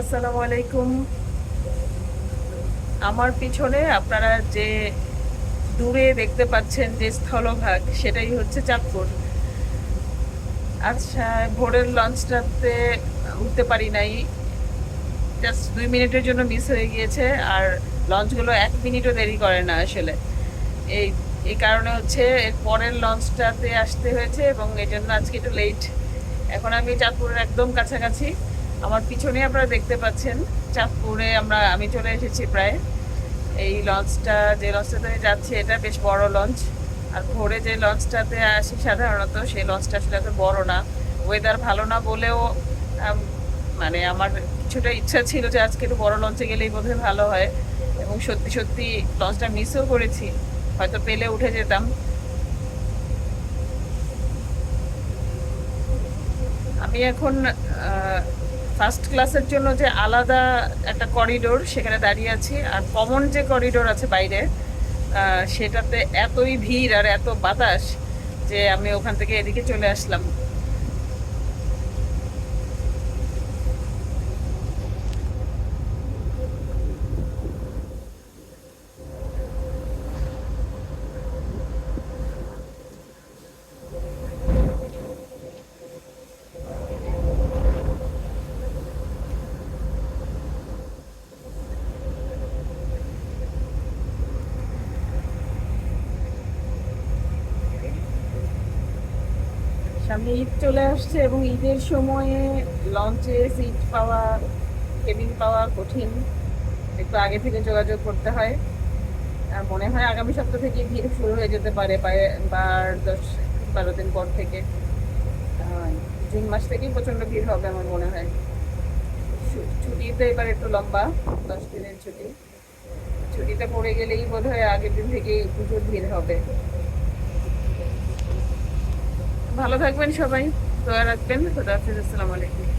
আসসালামু আলাইকুম। আমার পিছনে আপনারা যে দূরে দেখতে পাচ্ছেন যে স্থলভাগ, সেটাই হচ্ছে চাঁদপুর। আচ্ছা ভোরের লঞ্চটাতে উঠতে পারি নাই। জাস্ট দুই মিনিটের জন্য মিস হয়ে গিয়েছে, আর লঞ্চগুলো এক মিনিটও দেরি করে না আসলে। এই এই কারণে হচ্ছে এর পরের লঞ্চটাতে আসতে হয়েছে এবং এই জন্য আজকে একটু লেট এখন আমি চাঁদপুরের একদম কাছাকাছি। আমার পিছনে আপনারা দেখতে পাচ্ছেন, চাঁদপুরে আমরা, আমি চলে এসেছি প্রায়। এই লঞ্চটা, যে লঞ্চটাতে আমি যাচ্ছি, এটা বেশ বড় লঞ্চ। আর ভোরে যে লঞ্চটাতে আসি সাধারণত, সেই লঞ্চটা আসলে এত বড় না। ওয়েদার ভালো না বলেও মানে আমার কিছুটা ইচ্ছা ছিল যে আজকে একটু বড় লঞ্চে গেলেই বোধহয় ভালো হয়। এবং সত্যি সত্যি লঞ্চটা মিসও করেছি। হয়তো পেলে উঠে যেতাম। আমি এখন ফার্স্ট ক্লাসের জন্য যে আলাদা একটা করিডোর সেখানে দাঁড়িয়ে আছি, আর কমন যে করিডোর আছে বাইরে সেটাতে এতই ভিড় আর এত বাতাস যে আমি ওখান থেকে এদিকে চলে আসলাম। সামনে ঈদ চলে আসছে এবং ঈদের সময়ে লঞ্চে সিট পাওয়া কেবিন পাওয়া কঠিন। একটু আগে থেকে যোগাযোগ করতে হয়। আর মনে হয় আগামী সপ্তাহ থেকে ভিড় শুরু হয়ে যেতে পারে বা- বা দশ, বারো দিন পর থেকে। জুন মাস থেকেই প্রচণ্ড ভিড় হবে আমার মনে হয়। ছু- ছুটিতে এবার একটু লম্বা, দশ দিনের ছুটি। ছুটিতে পড়ে গেলেই বোধ হয় আগের দিন থেকেই প্রচুর ভিড় হবে। ভালো থাকবেন সবাই দোয়া রাখবেন খোদা হাফিজ আসসালামু আলাইকুম।